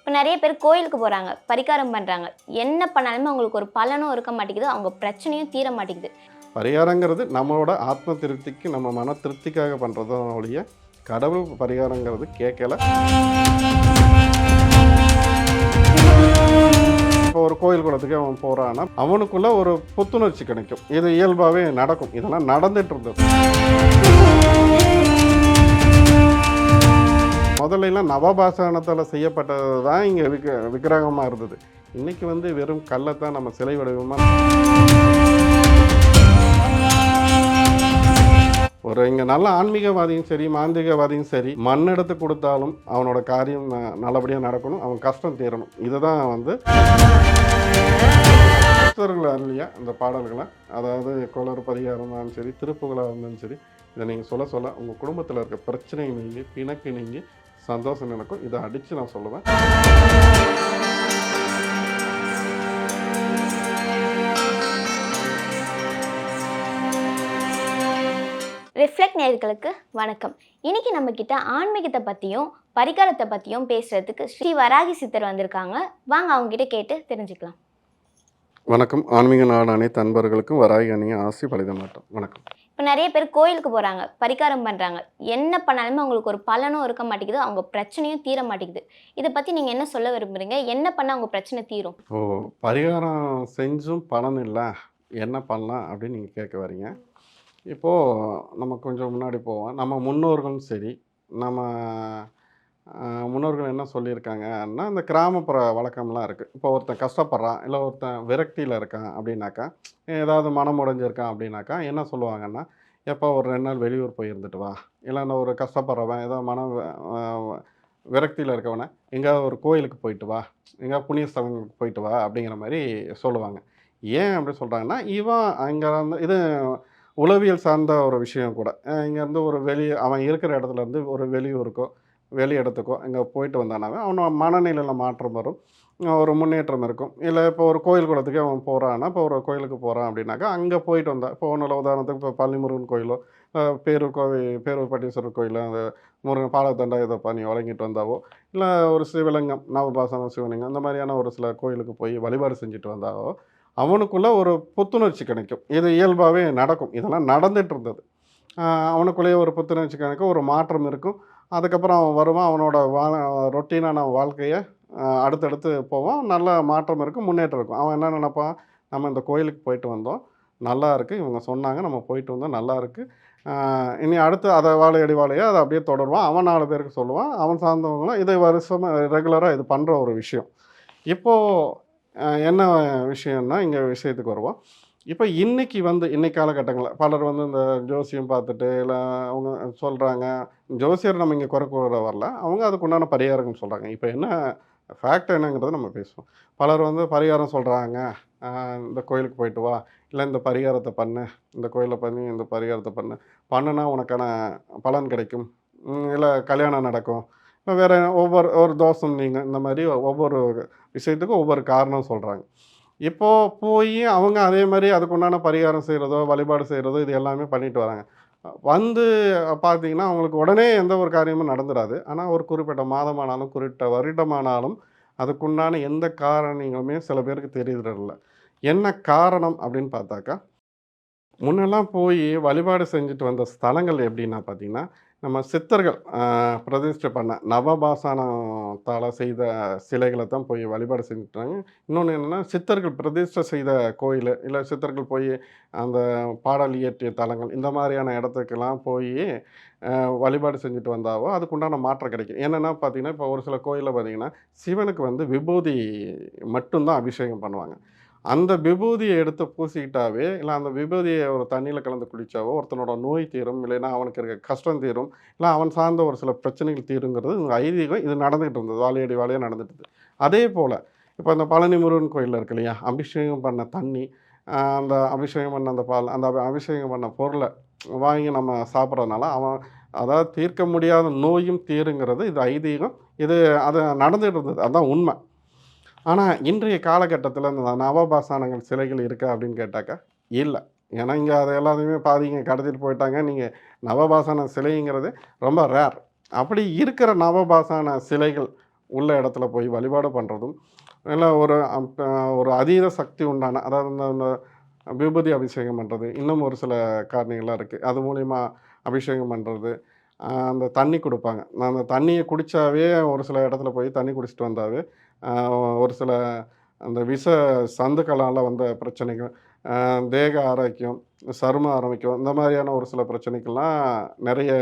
இப்போ நிறைய பேர் கோயிலுக்கு போகிறாங்க பரிகாரம் பண்ணுறாங்க என்ன பண்ணாலுமே அவங்களுக்கு ஒரு பலனும் இருக்க மாட்டேங்குது அவங்க பிரச்சனையும் தீர மாட்டேங்குது. பரிகாரங்கிறது நம்மளோட ஆத்ம திருப்திக்கு நம்ம மன திருப்திக்காக பண்ணுறதும் ஒழிய கடவுள் பரிகாரங்கிறது கேட்கல. இப்போ ஒரு கோயில் குளத்துக்கு அவன் போகிறான்னா அவனுக்குள்ள ஒரு புத்துணர்ச்சி கிடைக்கும். இது இயல்பாகவே நடக்கும். இதெல்லாம் நடந்துட்டு இருந்தது. முதல்ல எல்லாம் நவபாசனத்தில் செய்யப்பட்டது தான் இங்கே விக்க விக்கிரகமாக இருந்தது. இன்றைக்கி வந்து வெறும் கல்லை தான் நம்ம சிலை வடிவமாக ஒரு இங்கே நல்ல ஆன்மீகவாதியும் சரி மாந்திகவாதியும் சரி மண் எடுத்து கொடுத்தாலும் அவனோட காரியம் ந- நல்லபடியாக நடக்கணும் அவன் கஷ்டம் தீரணும். இதுதான் வந்து பக்தர்கள் அருளிய இந்த பாடல்களை. அதாவது குளறு பதிகாரம் இருந்தாலும் சரி திருப்புகளாக இருந்தாலும் சரி இதை நீங்கள் சொல்ல சொல்ல உங்கள் குடும்பத்தில் இருக்க பிரச்சனை நீங்கி பிணக்கு நீங்கி சந்தோஷம் நடக்கும் இதை அடித்து நான் சொல்லுவேன். ரிஃப்ளெக்ட் நேயர்களுக்கு வணக்கம். இன்னைக்கு நம்ம கிட்ட ஆன்மீகத்தை பற்றியும் பரிகாரத்தை பற்றியும் பேசுறதுக்கு ஸ்ரீ வராகி சித்தர் வந்திருக்காங்க. வாங்க அவங்க கிட்ட கேட்டு தெரிஞ்சுக்கலாம். வணக்கம். ஆன்மீக நாடு அனைத்து அன்பர்களுக்கும் வராகி அணிய ஆசி பலித மாட்டோம் வணக்கம். இப்போ நிறைய பேர் கோயிலுக்கு போகிறாங்க பரிகாரம் பண்ணுறாங்க என்ன பண்ணாலுமே அவங்களுக்கு ஒரு பலனும் இருக்க மாட்டேங்குது அவங்க பிரச்சனையும் தீர மாட்டேங்குது. இதை பற்றி நீங்கள் என்ன சொல்ல விரும்புகிறீங்க என்ன பண்ணால் அவங்க பிரச்சனை தீரும்? ஓ பரிகாரம் செஞ்சும் பலன் இல்லை. என்ன பண்ணலாம் அப்படின்னு நீங்கள் கேட்க வரீங்க. இப்போது நம்ம கொஞ்சம் முன்னாடி போவோம். நம்ம முன்னோர்களும் சரி நம்ம முன்னோர்கள் என்ன சொல்லியிருக்காங்கன்னா இந்த கிராமப்புற வழக்கம்லாம் இருக்குது இப்போ ஒருத்தன் கஷ்டப்படுறான் இல்லை ஒருத்தன் விரக்தியில் இருக்கான் அப்படின்னாக்கா ஏதாவது மனம் உடைஞ்சிருக்கான் அப்படின்னாக்கா என்ன சொல்லுவாங்கன்னா எப்போ ஒரு ரெண்டு நாள் வெளியூர் போய் இருந்துட்டு வா. இல்லைன்னா ஒரு கஷ்டப்படுறவன் ஏதோ மன விரக்தியில் இருக்கவனை எங்கேயாவது ஒரு கோயிலுக்கு போயிட்டு வா எங்கேயாவது புண்ணிய ஸ்தலங்களுக்கு போயிட்டு வா அப்படிங்கிற மாதிரி சொல்லுவாங்க. ஏன் அப்படி சொல்கிறாங்கன்னா இவன் அங்கே வந்து இது உளவியல் சார்ந்த ஒரு விஷயம் கூட. இங்கேருந்து ஒரு வெளியே அவன் இருக்கிற இடத்துல இருந்து ஒரு வெளியூருக்கோ வெளி இடத்துக்கோ இங்கே போயிட்டு வந்தானாவே அவனோட மனநிலையில் மாற்றம் வரும். ஒரு முன்னேற்றம் இருக்கும். இல்லை இப்போ ஒரு கோயில் குளத்துக்கு அவன் போகிறான்னா இப்போ ஒரு கோயிலுக்கு போகிறான் அப்படின்னாக்கா அங்கே போயிட்டு வந்தா இப்போ ஒன்றும் உதாரணத்துக்கு இப்போ பள்ளிமுருகன் கோயிலோ பேரூர் கோவில் பேரூர் பட்டீஸ்வரர் கோயிலோ அந்த முருகன் பாலத்தண்டா இதை பண்ணி வழங்கிட்டு வந்தாவோ இல்லை ஒரு சிவலிங்கம் நவபாசனம் சிவலிங்கம் அந்த மாதிரியான ஒரு சில கோயிலுக்கு போய் வழிபாடு செஞ்சுட்டு வந்தாவோ அவனுக்குள்ளே ஒரு புத்துணர்ச்சி கிடைக்கும். இது இயல்பாகவே நடக்கும். இதெல்லாம் நடந்துகிட்டு இருந்தது. அவனுக்குள்ளேயே ஒரு புத்துணர்ச்சி கிடைக்கும். ஒரு மாற்றம் இருக்கும். அதுக்கப்புறம் அவன் வருவான் அவனோட வா ரொட்டீனான வாழ்க்கையை அடுத்தடுத்து போவான். நல்ல மாற்றம் இருக்கும் முன்னேற்றம் இருக்கும். அவன் என்ன நினைப்பான்? நம்ம இந்த கோயிலுக்கு போயிட்டு வந்தோம். நல்லா இருக்குது இவங்க சொன்னாங்க நம்ம போயிட்டு வந்தோம் நல்லா இருக்குது இனி அடுத்து அதை வாழையடி வாழையை அதை அப்படியே தொடருவான். அவன் நாலு பேருக்கு சொல்லுவான். அவன் சார்ந்தவங்களும் இதை வருஷமாக ரெகுலராக இது பண்ணுற ஒரு விஷயம். இப்போது என்ன விஷயம்னா இங்கே விஷயத்துக்கு வருவோம். இப்போ இன்னைக்கு வந்து இன்னைக்கு காலகட்டங்களில் பலர் வந்து இந்த ஜோசியம் பார்த்துட்டு இல்லை அவங்க சொல்கிறாங்க ஜோசியர் நம்ம இங்கே குறை கூட வரல அவங்க அதுக்கு உண்டான பரிகாரங்கள் சொல்கிறாங்க இப்போ என்ன ஃபேக்ட் என்னங்கிறத நம்ம பேசுவோம். பலர் வந்து பரிகாரம் சொல்கிறாங்க இந்த கோயிலுக்கு போயிட்டு வா இல்லை இந்த பரிகாரத்தை பண்ணு இந்த கோயிலில் பண்ணி இந்த பரிகாரத்தை பண்ணு பண்ணுனா உனக்கான பலன் கிடைக்கும் இல்லை கல்யாணம் நடக்கும். இல்லை வேறு ஒவ்வொரு ஒரு தோஷம் நீங்கள் இந்த மாதிரி ஒவ்வொரு விஷயத்துக்கும் ஒவ்வொரு காரணம் சொல்கிறாங்க இப்போது போய் அவங்க அதே மாதிரி அதுக்குண்டான பரிகாரம் செய்கிறதோ வழிபாடு செய்கிறதோ இது எல்லாமே பண்ணிட்டு வராங்க. வந்து பார்த்தீங்கன்னா அவங்களுக்கு உடனே எந்த ஒரு காரியமும் நடந்துடாது ஆனால் ஒரு குறிப்பிட்ட மாதமானாலும் குறிப்பிட்ட வருடமானாலும் அதுக்குண்டான எந்த காரணங்களுமே சில பேருக்கு தெரியறதில்ல. என்ன காரணம் அப்படின்னு பார்த்தாக்கா முன்னெல்லாம் போய் வழிபாடு செஞ்சுட்டு வந்த ஸ்தலங்கள் எப்படின்னா பார்த்தீங்கன்னா நம்ம சித்தர்கள் பிரதிஷ்டை பண்ண நவபாசானத்தால் செய்த சிலைகளை தான் போய் வழிபாடு செஞ்சுட்டாங்க. இன்னொன்று என்னென்னா சித்தர்கள் பிரதிஷ்டை செய்த கோயில் இல்லை சித்தர்கள் போய் அந்த பாடல் இயற்றிய தலங்கள் இந்த மாதிரியான இடத்துக்கெல்லாம் போய் வழிபாடு செஞ்சுட்டு வந்தாவோ அதுக்குண்டான மாற்றம் கிடைக்கும். என்னென்னா பார்த்தீங்கன்னா இப்போ ஒரு சில கோயிலில் பார்த்தீங்கன்னா சிவனுக்கு வந்து விபூதி மட்டும்தான் அபிஷேகம் பண்ணுவாங்க. அந்த விபூதியை எடுத்து பூசிக்கிட்டாவே இல்லை அந்த விபூதியை ஒரு தண்ணியில் கலந்து குடித்தாவோ ஒருத்தனோட நோய் தீரும் இல்லைன்னா அவனுக்கு இருக்க கஷ்டம் தீரும் இல்லை அவன் சார்ந்த ஒரு சில பிரச்சனைகள் தீருங்கிறது இந்த ஐதீகம் இது நடந்துகிட்டு இருந்தது வாழையடி வாழையாக நடந்துட்டு அதே போல் இப்போ அந்த பழனி முருகன் கோயிலில் இருக்கு இல்லையா அபிஷேகம் பண்ண தண்ணி அந்த அபிஷேகம் பண்ண அந்த பால் அந்த அபிஷேகம் பண்ண பொருளை வாங்கி நம்ம சாப்பிட்றதுனால அவன் அதாவது தீர்க்க முடியாத நோயும் தீருங்கிறது இது ஐதீகம் இது அது நடந்துகிட்டு இருந்தது அதுதான் உண்மை. ஆனால் இன்றைய காலகட்டத்தில் இந்த நவபாசானங்கள் சிலைகள் இருக்கா அப்படின்னு கேட்டாக்கா இல்லை. ஏன்னா இங்கே அதை எல்லாத்தையுமே பாதிங்க கடத்திட்டு போயிட்டாங்க. நீங்கள் நவபாசான சிலைங்கிறது ரொம்ப ரேர் அப்படி இருக்கிற நவபாசான சிலைகள் உள்ள இடத்துல போய் வழிபாடு பண்ணுறதும் இல்லை ஒரு ஒரு அதீத சக்தி உண்டான அதாவது இந்த இந்த விபூதி அபிஷேகம் பண்ணுறது இன்னும் ஒரு சில காரணிகள்லாம் இருக்குது அது மூலிமா அபிஷேகம் பண்ணுறது அந்த தண்ணி கொடுப்பாங்க. நான் அந்த தண்ணியை குடித்தாவே ஒரு சில இடத்துல போய் தண்ணி குடிச்சிட்டு வந்தாவே ஒரு சில அந்த விஷ சந்துக்களால் வந்த பிரச்சனைகள் தேக ஆரோக்கியம் சரும ஆரோக்கியம் இந்த மாதிரியான ஒரு சில பிரச்சனைக்கெல்லாம் நிறைய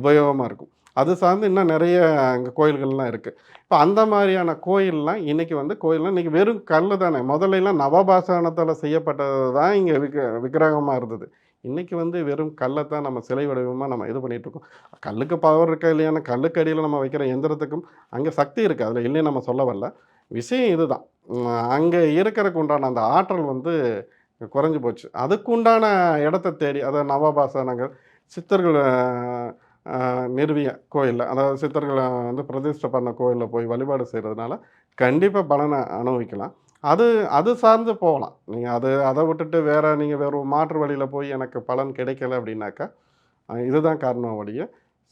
உபயோகமாக இருக்கும். அது சார்ந்து இன்னும் நிறைய அங்கே கோயில்கள்லாம் இருக்குது இப்போ அந்த மாதிரியான கோயில்லாம் இன்றைக்கி வந்து கோயில்லாம் இன்றைக்கி வெறும் கல் தானே முதல்லலாம் நவபாசானத்தால் செய்யப்பட்டது தான் இங்கே விக் விக்கிரகமாக இருந்தது. இன்றைக்கி வந்து வெறும் கல்லை தான் நம்ம சிலை வடிவமாக நம்ம இது பண்ணிகிட்ருக்கோம் இருக்கோம். கல்லுக்கு பவர் இருக்கா இல்லையானா கல்லுக்கு அடியில் நம்ம வைக்கிற எந்திரத்துக்கும் அங்கே சக்தி இருக்குது அதில் இல்லைன்னு நம்ம சொல்ல வரல. விஷயம் இதுதான். அங்கே இருக்கிறதுக்கு உண்டான அந்த ஆற்றல் வந்து குறைஞ்சி போச்சு. அதுக்குண்டான இடத்த தேடி அதாவது நவபாசனங்கள் சித்தர்கள் நிறுவிய கோயிலில் அதாவது சித்தர்களை வந்து பிரதிஷ்டை பண்ண கோயிலில் போய் வழிபாடு செய்கிறதுனால கண்டிப்பாக பலனை அனுபவிக்கலாம். அது அது சார்ந்து போகலாம். நீங்கள் அது அதை விட்டுட்டு வேறு நீங்கள் வேறு மாற்று வழியில் போய் எனக்கு பலன் கிடைக்கல அப்படின்னாக்கா இதுதான் காரணம் வழியே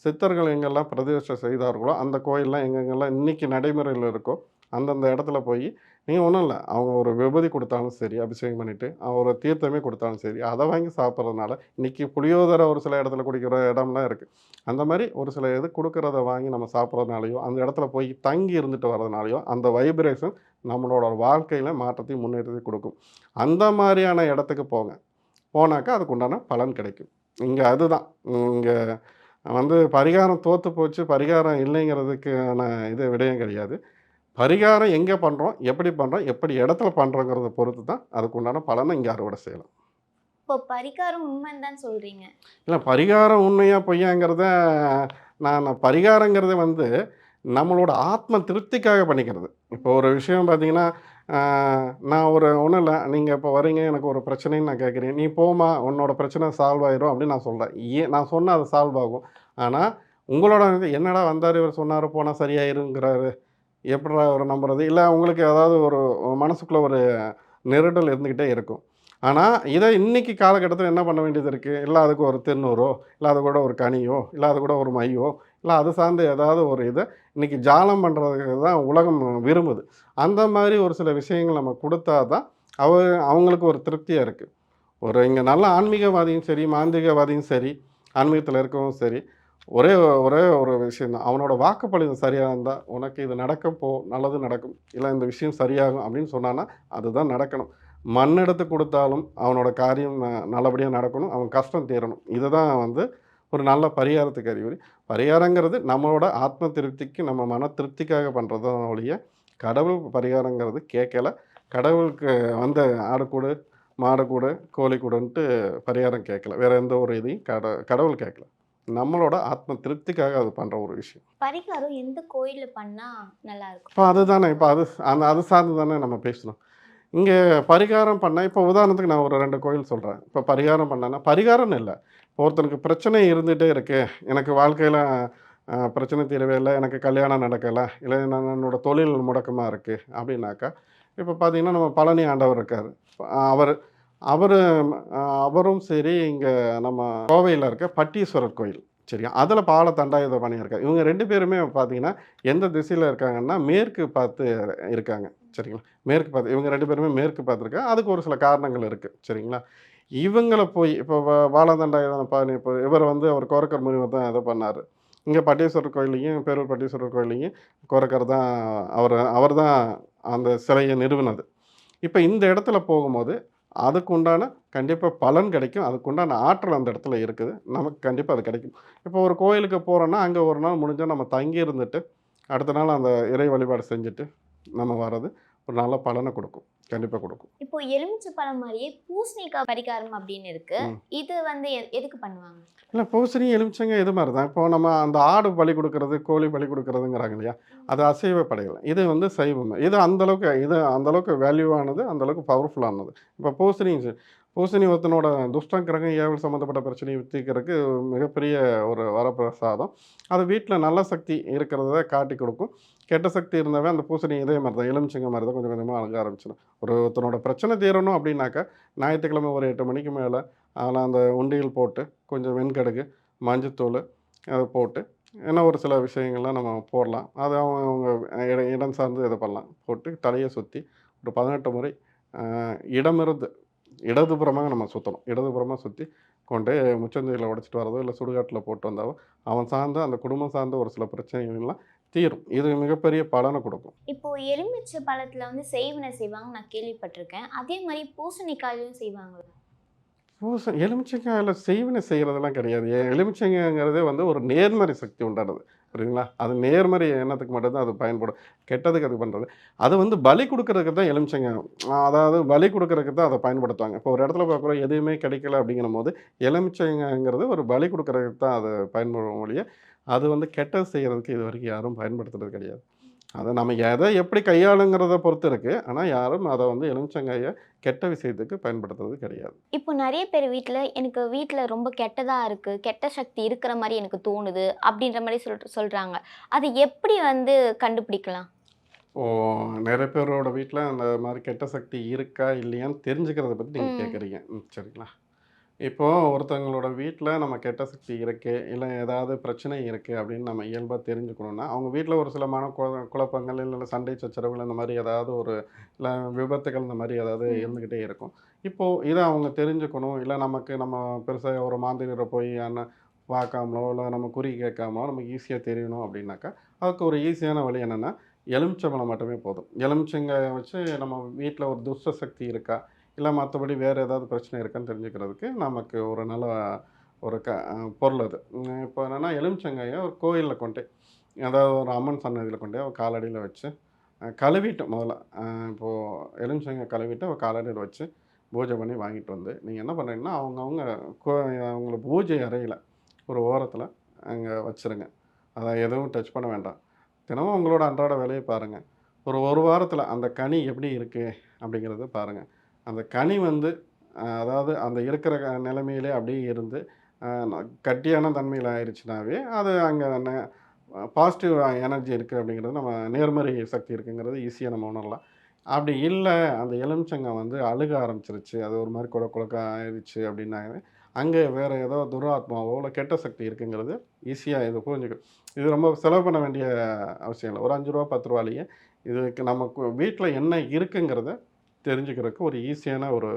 சித்தர்கள் எங்கெல்லாம் பிரதிஷ்டை செய்தார்களோ அந்த கோயிலெலாம் எங்கெங்கெல்லாம் இன்றைக்கி நடைமுறையில் இருக்கோ அந்தந்த இடத்துல போய் நீங்கள் ஒன்றும் இல்லை. அவங்க ஒரு விபதி கொடுத்தாலும் சரி அபிஷேகம் பண்ணிவிட்டு ஒரு தீர்த்தமே கொடுத்தாலும் சரி அதை வாங்கி சாப்பிட்றதுனால இன்றைக்கி புளியோதரை ஒரு சில இடத்துல குடிக்கிற இடம்லாம் இருக்குது அந்த மாதிரி ஒரு சில இது கொடுக்குறத வாங்கி நம்ம சாப்பிட்றதுனாலையோ அந்த இடத்துல போய் தங்கி இருந்துட்டு வர்றதுனாலையோ அந்த வைப்ரேஷன் நம்மளோட வாழ்க்கையில் மாற்றத்தையும் முன்னேற்றத்தையும் கொடுக்கும். அந்த மாதிரியான இடத்துக்கு போங்க. போனாக்கா அதுக்கு உண்டான பலன் கிடைக்கும். இங்கே அதுதான். இங்கே வந்து பரிகாரம் தோற்று போச்சு. பரிகாரம் இல்லைங்கிறதுக்கான இது விடயம் கிடையாது. பரிகாரம் எங்கே பண்ணுறோம் எப்படி பண்ணுறோம் எப்படி இடத்துல பண்ணுறோங்கிறத பொறுத்து தான் அதுக்கு உண்டான பலனை இங்கே அறுவடை செய்யலாம். இப்போ பரிகாரம் உண்மைன்னு தான் சொல்றீங்க. இல்லை பரிகாரம் உண்மையா பொய்யாங்கிறத நான் பரிகாரங்கிறது வந்து நம்மளோட ஆத்ம திருப்திக்காக பண்ணிக்கிறது. இப்போ ஒரு விஷயம் பார்த்தீங்கன்னா நான் ஒரு ஒன்றும் இல்லை நீங்கள் இப்போ வரீங்க எனக்கு ஒரு பிரச்சனைன்னு நான் கேட்குறேன் நீ போமா உன்னோட பிரச்சனை சால்வ் ஆயிரும் அப்படின்னு நான் சொல்கிறேன் ஏன் நான் சொன்னால் அது சால்வ் ஆகும். ஆனால் உங்களோட என்னடா வந்தார் இவர் சொன்னார் போனால் சரியாயிருங்கிறாரு. எப்படா ஒரு நம்புறது? இல்லை அவங்களுக்கு ஏதாவது ஒரு மனசுக்குள்ளே ஒரு நெருடல் இருந்துக்கிட்டே இருக்கும். ஆனால் இதை இன்றைக்கி காலகட்டத்தில் என்ன பண்ண வேண்டியது இருக்குது இல்லை அதுக்கு ஒரு திருநூறோ இல்லை அது கூட ஒரு கனியோ? இல்லை அது கூட ஒரு மையோ? இல்லை அது சார்ந்த ஏதாவது ஒரு இதை இன்றைக்கி ஜாலம் பண்ணுறதுக்கு தான் உலகம் விரும்புது. அந்த மாதிரி ஒரு சில விஷயங்கள் நம்ம கொடுத்தா தான் அவ அவங்களுக்கு ஒரு திருப்தியாக இருக்குது ஒரு இங்கே நல்ல ஆன்மீகவாதியும் சரி மாந்திகவாதியும் சரி ஆன்மீகத்தில் இருக்கவும் சரி ஒரே ஒரே ஒரு விஷயம் தான் அவனோட வாக்குப்பளிதம் சரியாக இருந்தால் உனக்கு இது நடக்க போ நல்லது நடக்கும். இல்லை இந்த விஷயம் சரியாகும் அப்படின்னு சொன்னான்னா அதுதான் நடக்கணும். மண் எடுத்து கொடுத்தாலும் அவனோட காரியம் ந- நல்லபடியாக நடக்கணும். அவன் கஷ்டம் தீரணும். இதுதான் வந்து ஒரு நல்ல பரிகாரத்துக்கு அறிகுறி. பரிகாரங்கிறது நம்மளோட ஆத்ம திருப்திக்கு நம்ம மன திருப்திக்காக பண்ணுறது தான் ஒழிய கடவுள் பரிகாரங்கிறது கேட்கல. கடவுளுக்கு வந்த ஆடு கூடு மாடு கூடு கோழி கூடுன்ட்டு பரிகாரம் கேட்கல. வேறு எந்த ஒரு இதையும் கட கடவுள் கேட்கல. நம்மளோட ஆத்ம திருப்திக்காக அது பண்ணுற ஒரு விஷயம். பரிகாரம் எந்த கோயில்ல பண்ணா நல்லா இருக்கும் இப்போ அதுதானே இப்போ அது அந்த அது சார்ந்து தானே நம்ம பேசணும். இங்கே பரிகாரம் பண்ண இப்போ உதாரணத்துக்கு நான் ஒரு ரெண்டு கோயில் சொல்கிறேன் இப்போ பரிகாரம் பண்ணேன்னா பரிகாரம்னு இல்லை. இப்போ ஒருத்தனுக்கு பிரச்சனை இருந்துகிட்டே இருக்கு. எனக்கு வாழ்க்கையில் பிரச்சனை தீரவே இல்லை. எனக்கு கல்யாணம் நடக்கலை. இல்லை நான் என்னோட தொழில் முடக்கமாக இருக்குது அப்படின்னாக்கா இப்போ பார்த்தீங்கன்னா நம்ம பழனி ஆண்டவர் இருக்கார். அவர் அவர் அவரும் சரி இங்கே நம்ம கோவையில் இருக்க பட்டீஸ்வரர் கோயில் சரியா? அதில் பால தண்டாயுதம் பண்ணியிருக்காரு இவங்க ரெண்டு பேருமே பார்த்தீங்கன்னா எந்த திசையில் இருக்காங்கன்னா மேற்கு பார்த்து இருக்காங்க சரிங்களா? மேற்கு பார்த்து இவங்க ரெண்டு பேருமே மேற்கு பார்த்துருக்காங்க அதுக்கு ஒரு சில காரணங்கள் இருக்குது சரிங்களா? இவங்களை போய் இப்போ வாழதண்டாயுதம் பாணி இப்போ இவர் வந்து அவர் கோரக்கர் முனிவர் தான் இதை பண்ணார். இங்கே பட்டீஸ்வரர் கோயிலையும் பேரூர் பட்டீஸ்வரர் கோயிலையும் கோரக்கர் தான் அவர் அவர் தான் அந்த சிலையை நிறுவினது. இப்போ இந்த இடத்துல போகும்போது அதுக்கு உண்டான கண்டிப்பாக பலன் கிடைக்கும். அதுக்குண்டான ஆற்றல் அந்த இடத்துல இருக்குது. நமக்கு கண்டிப்பாக அது கிடைக்கும். இப்போ ஒரு கோயிலுக்கு போகிறோன்னா அங்கே ஒரு நாள் முடிஞ்சால் நம்ம தங்கி இருந்துட்டு அடுத்த நாள் அந்த இறை வழிபாடு செஞ்சுட்டு நம்ம வர்றது ஒரு நல்ல பலனை கொடுக்கும். கண்டிப்பாக கொடுக்கும். இப்போ எலுமிச்சை பழம் மாதிரியே பூசணிக்காய் பரிகாரம் அப்படின்னு இருக்கு. இது வந்து எதுக்கு பண்ணுவாங்க? இல்லை பூசணி எலுமிச்சங்க இது மாதிரி தான். இப்போ நம்ம அந்த ஆடு பலி கொடுக்கறது கோழி பலி கொடுக்கறதுங்கிறாங்க இல்லையா? அது அசைவ படைகள். இது வந்து சைவம். இது அந்தளவுக்கு இது அந்தளவுக்கு வேல்யூவானது அந்தளவுக்கு பவர்ஃபுல்லானது இப்போ பூசணி பூசணி ஒருத்தனோட துஷ்டம் கிரகம் ஏவல் சம்மந்தப்பட்ட பிரச்சனையை தீர்க்கறதுக்கு மிகப்பெரிய ஒரு வரப்பிரசாதம். அது வீட்டில் நல்ல சக்தி இருக்கிறத காட்டி கொடுக்கும். கெட்ட சக்தி இருந்தாவே அந்த பூசணி இதே மாதிரி தான் எலுமிச்சங்க மாதிரி தான் கொஞ்சம் கொஞ்சமாக அழக ஆரம்பிச்சிடும். ஒரு ஒருத்தனோட பிரச்சனை தீரணும் அப்படின்னாக்கா ஞாயிற்றுக்கிழமை ஒரு எட்டு மணிக்கு மேலே அதில் அந்த உண்டியல் போட்டு கொஞ்சம் வெண்கடுகு மஞ்சத்தூள் அதை போட்டு ஏன்னா ஒரு சில விஷயங்கள்லாம் நம்ம போடலாம். அது அவங்க அவங்க இடம் இடம் சார்ந்து இதை பண்ணலாம். போட்டு தலையை சுற்றி ஒரு பதினெட்டு முறை இடமிருந்து இடதுபுறமாக நம்ம சுற்றணும் இடதுபுறமாக சுற்றி கொண்டு முச்சந்தையில் உடைச்சிட்டு வரதோ இல்லை சுடுகாட்டில் போட்டு வந்தாவோ அவன் சார்ந்த அந்த குடும்பம் சார்ந்த ஒரு சில பிரச்சனைகள்லாம் தீரும். இது மிகப்பெரிய பலனை கொடுக்கும். இப்போ எலுமிச்சை பழத்துல வந்து செய்வினை செய்வாங்க நான் கேள்விப்பட்டிருக்கேன். அதே மாதிரி பூசணிக்காயிலும் செய்வாங்க பூச எலுமிச்சங்காயில் செய்வினை செய்கிறதெல்லாம் கிடையாது. எ- எலுமிச்சங்காய்ங்கிறதே வந்து ஒரு நேர்மறை சக்தி உண்டானது. புரியுதுங்களா? அது நேர்மறை எண்ணத்துக்கு மட்டும்தான் அது பயன்படும். கெட்டதுக்கு அது பண்ணுறது அது வந்து பலி கொடுக்கறதுக்கு தான் எலுமிச்சங்க அதாவது பலி கொடுக்கறதுக்கு தான் அதை பயன்படுத்துவாங்க. இப்போ ஒரு இடத்துல பார்க்குறோம் எதுவுமே கிடைக்கல அப்படிங்கிற போது எலுமிச்சங்காய்ங்கிறது ஒரு பலி கொடுக்கறதுக்கு தான் அது பயன்படும் ஒழிய அது வந்து கெட்டது செய்கிறதுக்கு இது வரைக்கும் யாரும் பயன்படுத்துறது கிடையாது. அதை நம்ம எதை எப்படி கையாளுங்கிறத பொறுத்து இருக்குது ஆனால் யாரும் அதை வந்து எலுமிச்சங்காயை கெட்ட விஷயத்துக்கு பயன்படுத்துறது கிடையாது. இப்போ நிறைய பேர் வீட்டில் எனக்கு வீட்டில் ரொம்ப கெட்டதாக இருக்குது கெட்ட சக்தி இருக்கிற மாதிரி எனக்கு தோணுது அப்படின்ற மாதிரி சொல் சொல்கிறாங்க அது எப்படி வந்து கண்டுபிடிக்கலாம்? ஓ நிறைய பேரோட வீட்டில் அந்த மாதிரி கெட்ட சக்தி இருக்கா இல்லையான்னு தெரிஞ்சுக்கிறத பற்றி நீங்கள். கேட்குறீங்க சரிங்களா? இப்போது ஒருத்தவங்களோட வீட்டில் நம்ம கெட்ட சக்தி இருக்குது இல்லை ஏதாவது பிரச்சனை இருக்குது அப்படின்னு நம்ம இயல்பாக தெரிஞ்சுக்கணுன்னா அவங்க வீட்டில் ஒரு சில மன குழ- குழப்பங்கள் இல்லை சண்டை சச்சரவுகள் இந்த மாதிரி ஏதாவது ஒரு இல்லை விபத்துகள் இந்த மாதிரி ஏதாவது. இருந்துக்கிட்டே இருக்கும். இப்போது இதை அவங்க தெரிஞ்சுக்கணும் இல்லை நமக்கு நம்ம பெருசாக ஒரு மாந்திரிகரை போய் அண்ணன் பார்க்காமலோ இல்லை நம்ம குறி கேட்காமலோ நமக்கு ஈஸியாக தெரியணும் அப்படின்னாக்கா அதுக்கு ஒரு ஈஸியான வழி என்னென்னா எலுமிச்சம்பழம் மட்டுமே போதும். எலுமிச்சங்காயை வச்சு நம்ம வீட்டில் ஒரு துஷ்ட சக்தி இருக்கா? இல்லை மற்றபடி வேறு ஏதாவது பிரச்சனை இருக்கான்னு தெரிஞ்சுக்கிறதுக்கு நமக்கு ஒரு நல்ல ஒரு க பொருள் அது. இப்போ என்னென்னா எலுமிச்சங்காயை ஒரு கோயிலில் கொண்டு அதாவது ஒரு அம்மன் சன்னதியில் கொண்டு ஒரு காலடியில் வச்சு கழுவிட்டு முதல்ல இப்போது எலுமிச்சங்காய் கழுவிட்டு ஒரு காலடியில் வச்சு பூஜை பண்ணி வாங்கிட்டு வந்து நீங்கள் என்ன பண்ணுறீங்கன்னா அவங்கவுங்க கோ அவங்கள பூஜை அறையில் ஒரு ஓரத்தில் அங்கே வச்சுருங்க. அதை எதுவும் டச் பண்ண வேண்டாம். தினமும் உங்களோட அன்றாட வேலையை பாருங்கள் ஒரு ஒரு வாரத்தில் அந்த கனி எப்படி இருக்குது அப்படிங்கிறத பாருங்கள் அந்த கனி வந்து அதாவது அந்த இருக்கிற க- நிலைமையிலே அப்படியே இருந்து கட்டியான தன்மையில் ஆயிடுச்சுனாவே அது அங்கே பாசிட்டிவ் எனர்ஜி இருக்குது அப்படிங்கிறது நம்ம நேர்மறை சக்தி இருக்குங்கிறது ஈஸியாக நம்ம உணரலாம். அப்படி இல்லை அந்த எலுமிச்சங்கம் வந்து அழுக ஆரம்பிச்சிருச்சு அது ஒரு மாதிரி குழ குழக்க ஆயிடுச்சு அப்படின்னாவே அங்கே வேறு ஏதோ துராத்மாவோ இல்லை கெட்ட சக்தி இருக்குங்கிறது ஈஸியாக இது புரிஞ்சுக்கும் இது ரொம்ப செலவு பண்ண வேண்டிய அவசியம் இல்லை. ஒரு அஞ்சு ரூபா பத்து ரூபாலேயே இதுக்கு நமக்கு வீட்டில் என்ன இருக்குங்கிறத தெரிஞ்சுக்கிறதுக்கு ஒரு ஈஸியான ஒரு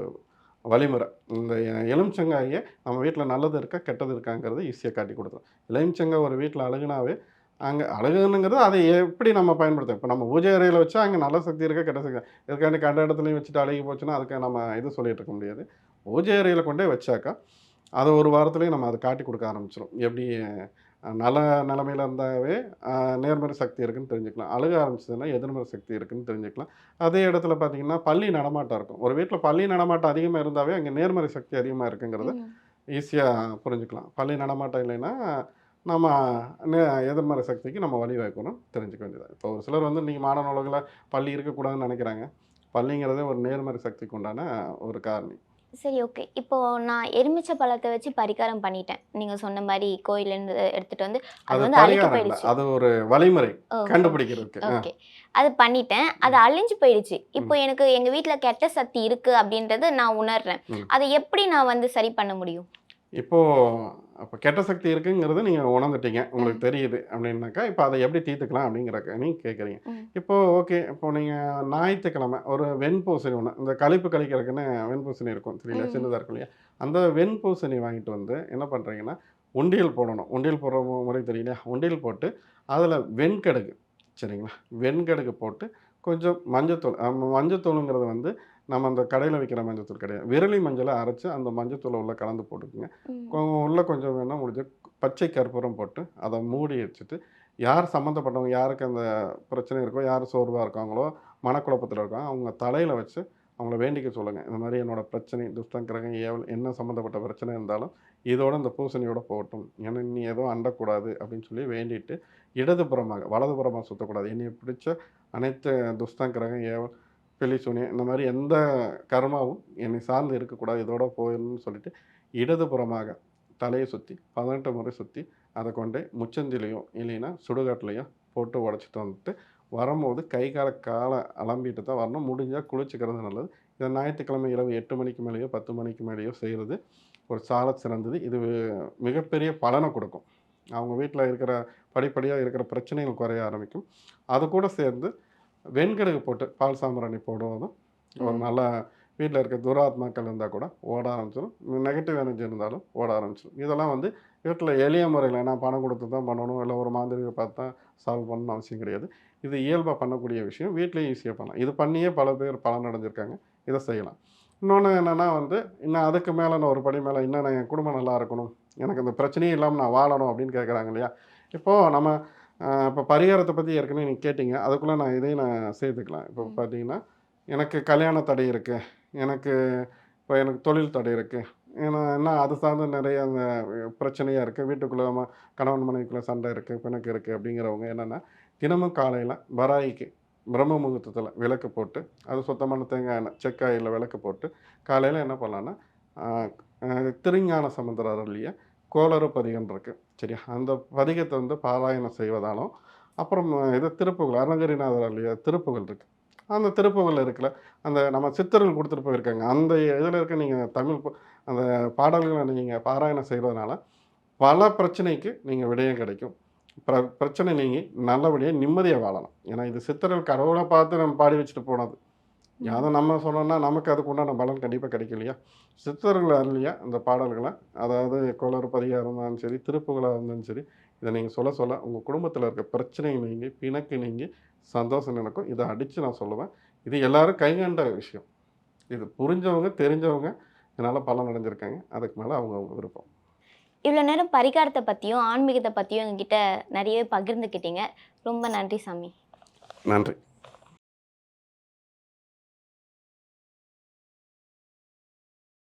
வழிமுறை. இந்த எலுமிச்சங்காயை நம்ம வீட்டில் நல்லது இருக்கா கெட்டது இருக்காங்கிறது ஈஸியாக காட்டி கொடுத்துரும் எலுமிச்சங்காய் ஒரு வீட்டில் அழுகுனாவே அங்கே அழகுனுங்கிறது அதை எப்படி நம்ம பயன்படுத்தோம் இப்போ நம்ம பூஜை அறையில் வச்சா அங்கே நல்ல சக்தி இருக்கா கெட்ட சக்தி இதுக்காண்டி கண்ட இடத்துலையும் வச்சுட்டு அழுகி போச்சுன்னா அதுக்கு நம்ம இது சொல்லிட்டு இருக்க முடியாது. பூஜை அறையில் கொண்டே வச்சாக்கா அதை ஒரு வாரத்துலேயும் நம்ம அதை காட்டி கொடுக்க ஆரம்பிச்சிடும் எப்படி நல்ல நிலமையில இருந்தாவே நேர்மறை சக்தி இருக்குன்னு தெரிஞ்சுக்கலாம். அழுக ஆரம்பிச்சதுன்னா எதிர்மறை சக்தி இருக்குன்னு தெரிஞ்சுக்கலாம். அதே இடத்துல பார்த்தீங்கன்னா பள்ளி நடமாட்டம் இருக்கும். ஒரு வீட்டில் பள்ளி நடமாட்டம் அதிகமாக இருந்தாவே அங்கே நேர்மறை சக்தி அதிகமாக இருக்குங்கிறத. ஈஸியாக புரிஞ்சுக்கலாம். பள்ளி நடமாட்டம் இல்லைன்னா நம்ம நே- எதிர்மறை சக்திக்கு நம்ம வழி வைக்கணும் தெரிஞ்சுக்க வேண்டியது இப்போ ஒரு சிலர் வந்து நீங்கள் மாணவ உலகில் பள்ளி இருக்கக்கூடாதுன்னு நினைக்கிறாங்க. பள்ளிங்கிறதே ஒரு நேர்மறை சக்திக்கு உண்டான ஒரு காரணி. சரி ஓகே இப்போ நான் எலுமிச்சை பழத்தை வச்சு பரிகாரம் பண்ணிட்டேன். நீங்க சொன்ன மாதிரி கோயிலேருந்து எடுத்துட்டு வந்து அது வந்து அழுகி பரிகாரம் இல்லை. போயிடுச்சு. அது ஒரு வழிமுறை கண்டுபிடிக்கிறதுக்கு. ஓகே அது பண்ணிட்டேன். அது அழிஞ்சு போயிடுச்சு. இப்போ எனக்கு எங்க வீட்ல கெட்ட சக்தி இருக்கு அப்படின்றது நான் உணர்றேன். அதை எப்படி நான் வந்து சரி பண்ண முடியும்? இப்போ அப்போ கெட்ட சக்தி இருக்குங்கிறது நீங்கள் உணர்ந்துட்டீங்க. உங்களுக்கு தெரியுது அப்படின்னாக்கா இப்போ அதை எப்படி தீர்த்துக்கலாம் அப்படிங்கிறக்க நீங்கள் கேட்குறீங்க ம். இப்போ ஓகே இப்போ நீங்கள் ஞாயிற்றுக்கிழமை ஒரு வெண்பூசணி ஒன்று இந்த கழிப்பு கழிக்கிறதுக்குன்னு வெண்பூசணி இருக்கும் தெரியல ம். சின்னதாக இருக்கும் இல்லையா? அந்த வெண்பூசணி வாங்கிட்டு வந்து என்ன பண்ணுறீங்கன்னா உண்டியல் போடணும். உண்டியல் போடுற முறை தெரியலையா உண்டியல் போட்டு அதில் வெண்கடுகு சரிங்களா? வெண்கடுகு போட்டு கொஞ்சம் மஞ்சத்தூள் மஞ்சத்தூளுங்கிறது வந்து நம்ம அந்த கடையில் விற்கிற மஞ்சத்தூள் கிடையாது. விரலி மஞ்சளை அரைச்சி அந்த மஞ்சத்தூளை உள்ள கலந்து போட்டுக்குங்க. உள்ள கொஞ்சம் வேணால் முடிஞ்ச பச்சை கற்பூரம் போட்டு அதை மூடி வச்சுட்டு யார் சம்மந்தப்பட்டவங்க யாருக்கு அந்த பிரச்சனை இருக்கோ யார் சோர்வாக இருக்காங்களோ மனக்குழப்பத்தில் இருக்காங்க அவங்க தலையில் வச்சு அவங்கள வேண்டிக்க சொல்லுங்கள் இந்த மாதிரி என்னோட பிரச்சனை துஷ்டம் கிரகம் ஏவல் என்ன சம்மந்தப்பட்ட பிரச்சனை இருந்தாலும் இதோட இந்த பூசணியோட போகட்டும். ஏன்னா நீ ஏதோ அண்டக்கூடாது அப்படின்னு சொல்லி வேண்டிட்டு இடதுபுறமாக வலதுபுறமாக சுற்றக்கூடாது என்னை பிடிச்ச அனைத்து துஷ்டம் கிரகம் ஏவல் பெலி சூனியம் இந்த மாதிரி எந்த கர்மாவும் என்னை சார்ந்து இருக்கக்கூடாது இதோட போயிடணும்னு சொல்லிட்டு இடதுபுறமாக தலையை சுற்றி பதினெட்டு முறை சுற்றி அதை கொண்டு முச்சந்திலையும் இல்லைன்னா சுடுகாட்டிலையும் போட்டு உடச்சிட்டு வந்துட்டு வரும்போது கை கால காலை அலம்பிட்டு தான் வரணும். முடிஞ்சால் குளிச்சுக்கிறது நல்லது. இதை ஞாயிற்றுக்கிழமை இரவு எட்டு மணிக்கு மேலேயோ பத்து மணிக்கு மேலேயோ செய்கிறது ஒரு சால சிறந்தது. இது மிகப்பெரிய பலனை கொடுக்கும். அவங்க வீட்டில் இருக்கிற படிப்படியாக இருக்கிற பிரச்சனைகள் குறைய ஆரம்பிக்கும். அது கூட சேர்ந்து வெண்கடுகு போட்டு பால் சாம்பிராணி போடுவதும் ஒரு நல்ல வீட்டில் இருக்க துராத்மாக்கள் இருந்தால் கூட ஓட ஆரம்பிச்சிடும் நெகட்டிவ் எனர்ஜி இருந்தாலும் ஓட ஆரம்பிச்சிடும் இதெல்லாம் வந்து வீட்டில் எளிய முறையில் ஏன்னா பணம் கொடுத்து தான் பண்ணணும். இல்லை ஒரு மாந்திரிகை பார்த்து தான் சால்வ் பண்ணணும் அவசியம் கிடையாது. இது இயல்பாக பண்ணக்கூடிய விஷயம். வீட்லேயே ஈஸியாக பண்ணலாம். இது பண்ணியே பல பேர் பலன் அடைஞ்சிருக்காங்க இதை செய்யலாம். இன்னொன்று என்னென்னா வந்து இன்னும் அதுக்கு மேலே நான் ஒரு படி மேலே இன்னும் நான் என் குடும்பம் நல்லா இருக்கணும். எனக்கு இந்த பிரச்சனையே இல்லாமல் நான் வாழணும் அப்படின்னு கேட்குறாங்க இல்லையா? இப்போது நம்ம இப்போ பரிகாரத்தை பற்றி ஏற்கனவே நீங்கள் கேட்டிங்க. அதுக்குள்ளே நான் இதையும் நான் சேர்த்துக்கலாம். இப்போ பார்த்தீங்கன்னா எனக்கு கல்யாண தடை இருக்குது எனக்கு இப்போ எனக்கு தொழில் தடை இருக்குது ஏன்னா என்ன அது சார்ந்து நிறைய அந்த பிரச்சனையாக இருக்குது வீட்டுக்குள்ளே கணவன் மனைவிக்குள்ளே சண்டை இருக்குது பிணக்கு இருக்குது அப்படிங்கிறவங்க என்னென்னா தினமும் காலையில் வராய்க்கு பிரம்ம முகூர்த்தத்தில் விளக்கு போட்டு அது சுத்தமான தேங்காய் எண்ணெய் செக்காயில் விளக்கு போட்டு காலையில் என்ன பண்ணலான்னா திருஞான சமுத்திரம் இல்லையா கோளறு பதிகம் இருக்குது சரி அந்த பதிகத்தை வந்து பாராயணம் செய்வதாலும் அப்புறம் இது திருப்புகள் அருணகிரிநாதர் இல்லையா திருப்புகள் இருக்குது அந்த திருப்புகள் இருக்கல அந்த நம்ம சித்தர்கள் கொடுத்துட்டு போயிருக்காங்க. அந்த இதில் இருக்க நீங்கள் தமிழ் அந்த பாடல்களை நீங்கள் பாராயணம் செய்கிறதுனால பல பிரச்சனைக்கு நீங்கள் விடயம் கிடைக்கும். பிர பிரச்சனை நீங்கள் நல்லபடியாக நிம்மதியாக வாழலாம். ஏன்னா இது சித்தர்கள் கடவுளை பார்த்து நம்ம பாடி வச்சுட்டு போனது. அதை நம்ம சொன்னோம்னா நமக்கு அதுக்கு உண்டான பலன் கண்டிப்பாக கிடைக்கும் இல்லையா சித்தர்கள் இல்லையா இந்த பாடல்களை அதாவது கோளறு பதியாக இருந்தாலும் சரி திருப்புகளாக இருந்தாலும் சரி இதை நீங்கள் சொல்ல சொல்ல உங்கள் குடும்பத்தில் இருக்க பிரச்சனை நீங்கி பிணக்கு நீங்கி சந்தோஷம் நடக்கும் இதை அடித்து நான் சொல்லுவேன். இது எல்லாரும் கைகண்ட விஷயம். இது புரிஞ்சவங்க தெரிஞ்சவங்க இதனால் பலன் அடைஞ்சிருக்காங்க. அதுக்கு மேலே அவங்க அவங்க விருப்பம். இவ்வளோ நேரம் பரிகாரத்தை பற்றியும் ஆன்மீகத்தை பற்றியும் எங்ககிட்ட நிறையவே பகிர்ந்துக்கிட்டீங்க. ரொம்ப நன்றி சாமி. நன்றி.